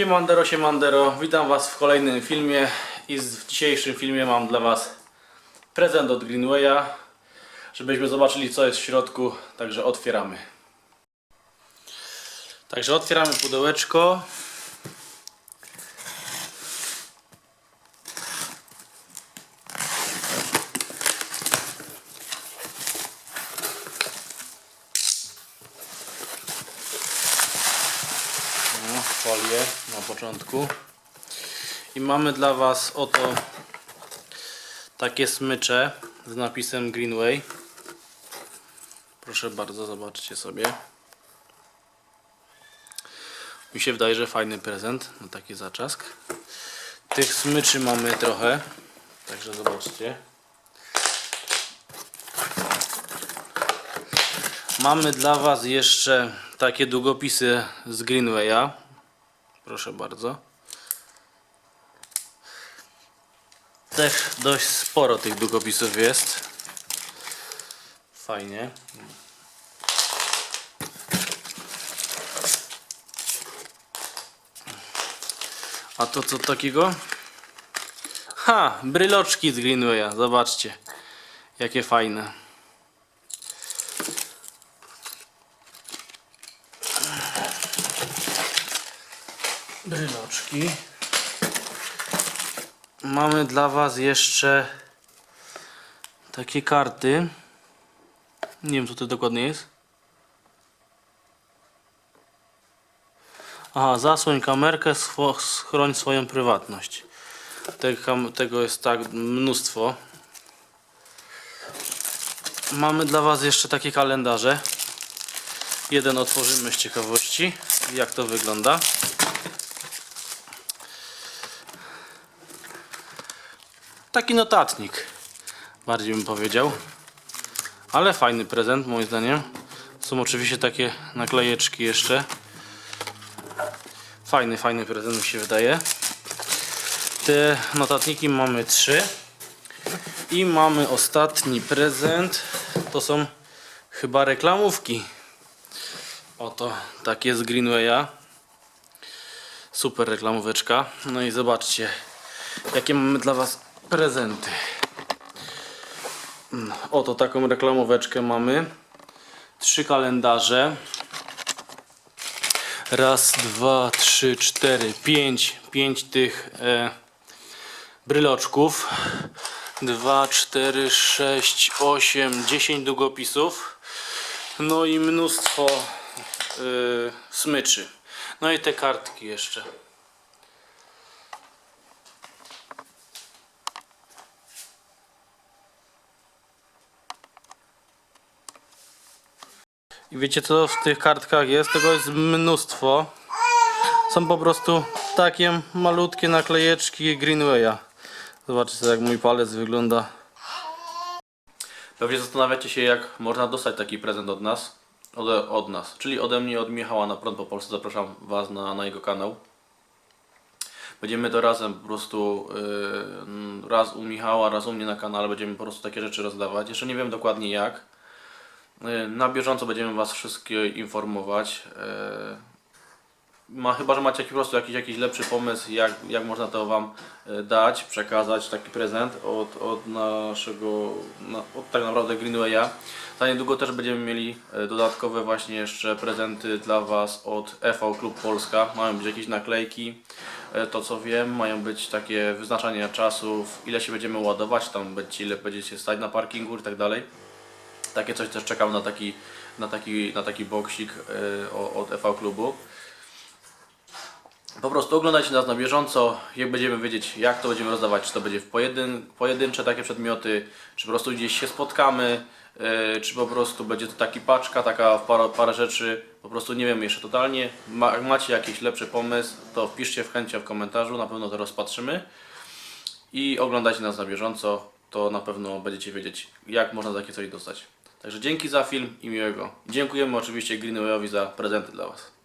Siemandero, siemandero, witam Was w kolejnym filmie i w dzisiejszym filmie mam dla Was prezent od Greenwaya, żebyśmy zobaczyli co jest w środku, także otwieramy. Także otwieramy pudełeczko. No, folię na początku. I mamy dla Was oto takie smycze z napisem Greenway. Proszę bardzo, zobaczcie sobie. Mi się wydaje, że fajny prezent na taki zaczask. Tych smyczy mamy trochę, także zobaczcie. Mamy dla Was jeszcze takie długopisy z Greenwaya. Proszę bardzo. Też dość sporo tych długopisów jest. Fajnie. A to co takiego? Ha! Bryloczki z Greenwaya. Zobaczcie. Jakie fajne. Bryloczki. Mamy dla Was jeszcze takie karty. Nie wiem co to dokładnie jest. Aha, zasłoń kamerkę, schroń swoją prywatność. Tego jest tak mnóstwo. Mamy dla Was jeszcze takie kalendarze. Jeden otworzymy z ciekawości, jak to wygląda. Taki notatnik, bardziej bym powiedział. Ale fajny prezent, moim zdaniem. Są oczywiście takie naklejeczki jeszcze. Fajny, fajny prezent mi się wydaje. Te notatniki mamy trzy. I mamy ostatni prezent. To są chyba reklamówki. Oto takie z Greenwaya. Super reklamóweczka. No i zobaczcie, jakie mamy dla Was prezenty. Mm, Oto taką reklamóweczkę mamy. Trzy kalendarze. Raz, dwa, trzy, cztery, pięć. Pięć tych e, bryloczków. Dwa, cztery, sześć, osiem, dziesięć długopisów. No i mnóstwo e, smyczy. No i te kartki jeszcze. I wiecie co w tych kartkach jest? Tego jest mnóstwo. Są po prostu takie malutkie naklejeczki Greenwaya. Zobaczcie jak mój palec wygląda. Pewnie zastanawiacie się jak można dostać taki prezent od nas. Ode, od nas, czyli ode mnie, od Michała na Prąd po Polsce. Zapraszam Was na, na jego kanał. Będziemy to razem po prostu yy, raz u Michała, raz u mnie na kanale. Będziemy po prostu takie rzeczy rozdawać. Jeszcze nie wiem dokładnie jak. Yy, Na bieżąco będziemy Was wszystkie informować. Yy, Ma, chyba, że macie po prostu jakiś, jakiś lepszy pomysł, jak, jak można to Wam e, dać, przekazać taki prezent od, od naszego, na, od tak naprawdę Greenwaya. Za niedługo też będziemy mieli dodatkowe właśnie jeszcze prezenty dla Was od EV Klub Polska. Mają być jakieś naklejki, to co wiem, mają być takie wyznaczania czasów, ile się będziemy ładować, tam będzie, ile będziecie stać na parkingu i tak dalej. Takie coś też czekam na taki, na taki, na taki boksik o- od EV Klubu. Po prostu oglądajcie nas na bieżąco, jak będziemy wiedzieć jak to będziemy rozdawać, czy to będzie w pojedyn, pojedyncze takie przedmioty, czy po prostu gdzieś się spotkamy, yy, czy po prostu będzie to taki paczka, taka parę, parę rzeczy, po prostu nie wiemy jeszcze totalnie. Ma, jak macie jakiś lepszy pomysł, to wpiszcie w chęcią w komentarzu, na pewno to rozpatrzymy. I oglądajcie nas na bieżąco, to na pewno będziecie wiedzieć jak można takie coś dostać. Także dzięki za film i miłego. Dziękujemy oczywiście Greenwayowi za prezenty dla Was.